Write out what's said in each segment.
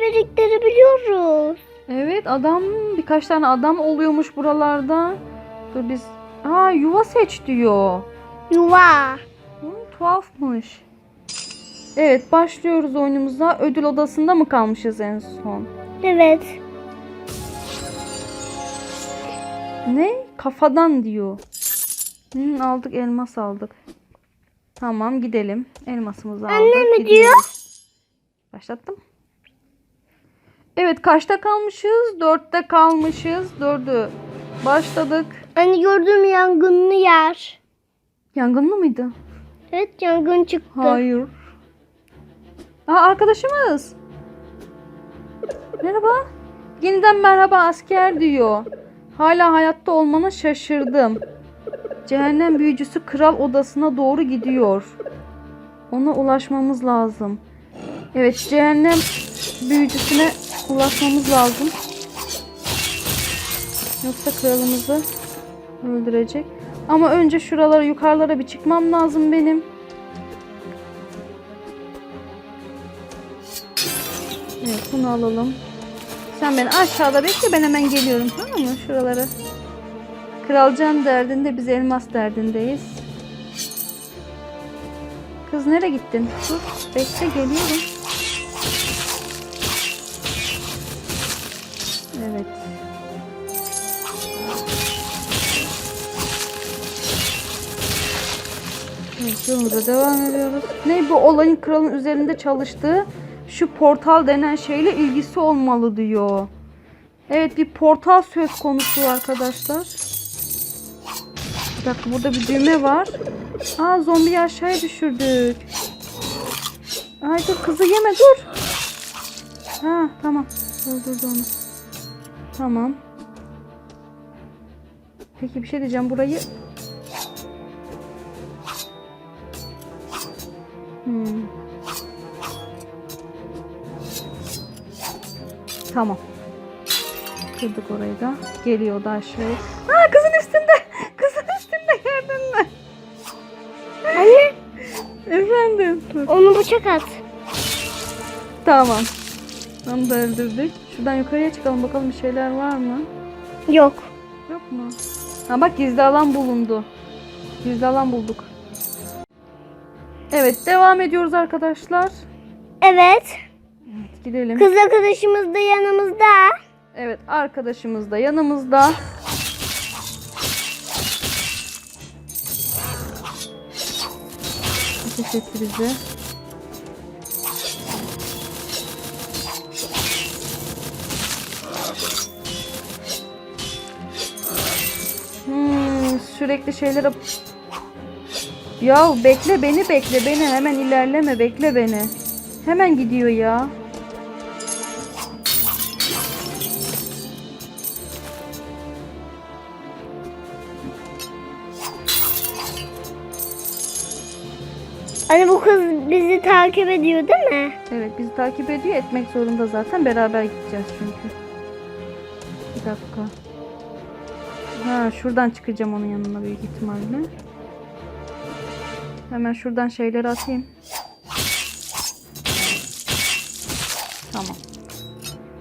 biriktirebiliyoruz. Evet adam birkaç tane adam oluyormuş buralarda. Dur biz... Aa yuva seç diyor. Yuva. Hı, tuhafmış. Evet başlıyoruz oyunumuza. Ödül odasında mı kalmışız en son? Evet. Ne? Kafadan diyor. Hı, aldık elmas aldık. Tamam gidelim. Elmasımızı aldık. Anne mi gidiyoruz. Başlattım. Evet kaçta kalmışız? Dörtte kalmışız. Dördü. Başladık. Hani gördüğüm yangınlı yer. Yangınlı mıydı? Evet yangın çıktı. Hayır. Aa arkadaşımız. Merhaba. Yeniden merhaba asker diyor. Hala hayatta olmana şaşırdım. Cehennem büyücüsü kral odasına doğru gidiyor. Ona ulaşmamız lazım. Evet cehennem büyücüsüne ulaşmamız lazım. Yoksa kralımızı öldürecek. Ama önce şuralara yukarılara bir çıkmam lazım benim. Evet bunu alalım. Sen beni aşağıda bekle ben hemen geliyorum tamam mı şuralara. Kralcan derdinde biz elmas derdindeyiz. Kız nereye gittin? Dur bekle geliyorum. Evet. Evet, yolumuza devam ediyoruz. Ne bu olayın kralın üzerinde çalıştığı şu portal denen şeyle ilgisi olmalı diyor. Evet bir portal söz konusu arkadaşlar. Bir dakika burada bir düğme var. Aa zombiyi aşağıya düşürdük. Ay dur kızı yeme dur. Ha tamam. Öldürdü onu. Tamam. Peki bir şey diyeceğim burayı. Hmm. Tamam. Kırdık orayı da. Geliyor da aşağıya. Aa kızın üstünde. Kızın üstünde gördün mü? Anne Efendim. Onu bıçak at. Tamam. Onu da öldürdük. Şuradan yukarıya çıkalım bakalım bir şeyler var mı? Yok. Yok mu? Ha bak gizli alan bulundu. Gizli alan bulduk. Evet devam ediyoruz arkadaşlar. Evet. Gidelim. Kız arkadaşımız da yanımızda. Evet arkadaşımız da yanımızda. Ateş etti. Sürekli şeylere... Ya bekle beni bekle beni hemen ilerleme bekle beni. Hemen gidiyor ya. Anne bu kız bizi takip ediyor değil mi? Evet bizi takip ediyor etmek zorunda zaten beraber gideceğiz çünkü. Bir dakika. Ha şuradan çıkacağım onun yanına büyük ihtimalle. Hemen şuradan şeyleri atayım. Tamam.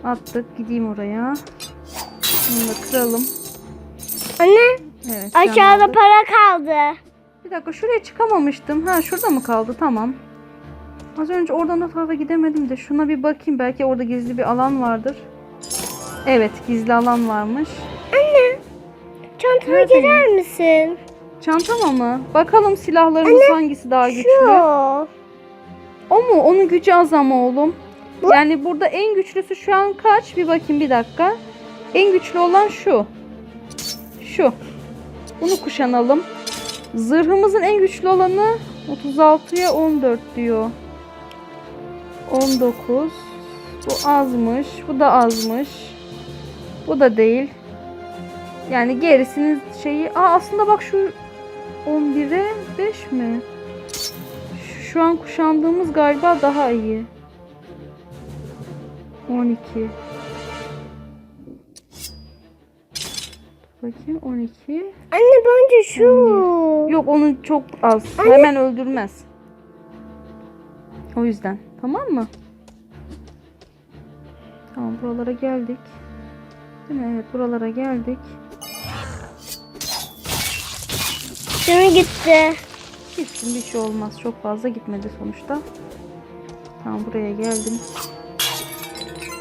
Attık gideyim oraya. Bunu da kıralım. Anne Evet. aşağıda para kaldı. Bir dakika şuraya çıkamamıştım. Ha şurada mı kaldı? Tamam. Az önce oradan o tarafa gidemedim de şuna bir bakayım. Belki orada gizli bir alan vardır. Evet gizli alan varmış. Anne çantama Nerede? girer misin? Çantama mı? Bakalım silahlarımız hangisi daha güçlü. Şu. O mu? Onun gücü az ama oğlum. Bu? Yani burada en güçlüsü şu an kaç? Bir bakayım bir dakika. En güçlü olan şu. Şu. Bunu kuşanalım. Zırhımızın en güçlü olanı 36'ya 14 diyor. 19. Bu azmış. Bu da azmış. Bu da değil. Yani gerisinin şeyi... Aa aslında bak şu 11'e 5 mi? Şu- an kuşandığımız galiba daha iyi. 12. Bakayım 12. Anne bence şu. Yok onun çok az. Anne. Hemen öldürmez. O yüzden. Tamam mı? Tamam buralara geldik. Değil mi? Evet buralara geldik. Şimdi gitti. Gitsin bir şey olmaz. Çok fazla gitmedi sonuçta. Tamam buraya geldim.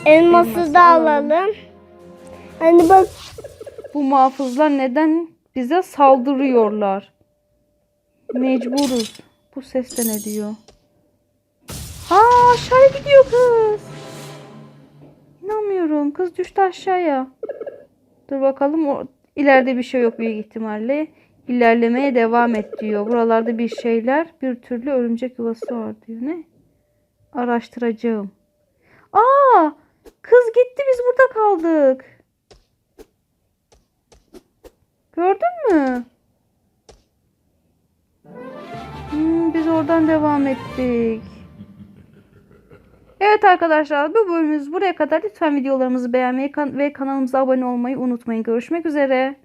Elması Elması da alalım. alalım. Hani bak Bu muhafızlar neden bize saldırıyorlar? Mecburuz. Bu ses de ne diyor? Aa aşağıya gidiyor kız. İnanmıyorum. Kız düştü aşağıya. Dur bakalım. O, ileride bir şey yok büyük ihtimalle. İlerlemeye devam et diyor. Buralarda bir şeyler. Bir türlü örümcek yuvası var diyor. Ne? Araştıracağım. Aa! Kız gitti biz burada kaldık. Gördün mü? Hmm, biz oradan devam ettik. Evet arkadaşlar bu bölümümüz buraya kadar. Lütfen videolarımızı beğenmeyi kan- ve kanalımıza abone olmayı unutmayın. Görüşmek üzere.